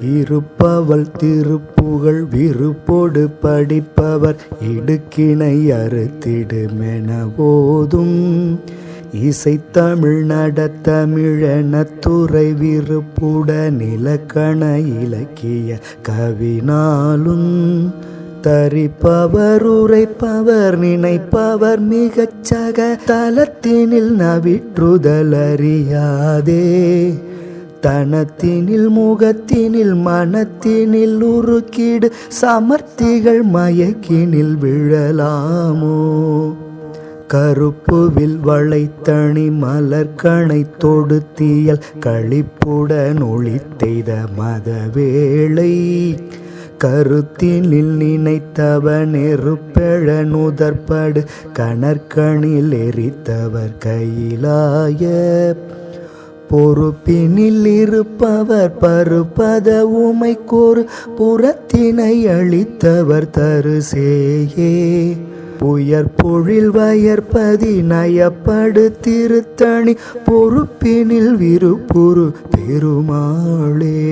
இருப்பவள் திருப்புகழ் விருப்போடு படிப்பவர் இடுக்கிணை அறுத்திடுமென போதும் இசைத்தமிழ் நடத்தமிழன துறை விருப்புடன் இலக்கண இலக்கிய கவினாலும் தரிப்பவர் உரைப்பவர் நினைப்பவர் மிகச்சக தலத்தினில் நவிற்றுதல் அறியாதே தனத்தினில் முகத்தினில் மனத்தினில் உருக்கீடு சமர்த்திகள் மயக்கினில் விழலாமோ? கருப்புவில் வளைத்தணி மலர்கணை தொடுத்தியல் களிப்புடன் ஒளித்தெய்த மதவேளை. கருத்தினில் நினைத்தவன் நெருப்பெழ நுதற்படு கணற்கணில் எரித்தவர் கையிலாய. பொறுப்பினில் இருப்பவர் பருப்பத உமைக்கொரு புறத்தினை அளித்தவர் தருசேயே. புயற் பொழில் வயற்பதி நயப்படு திருத்தணி பொறுப்பினில் விருப்புரு பெருமாளே.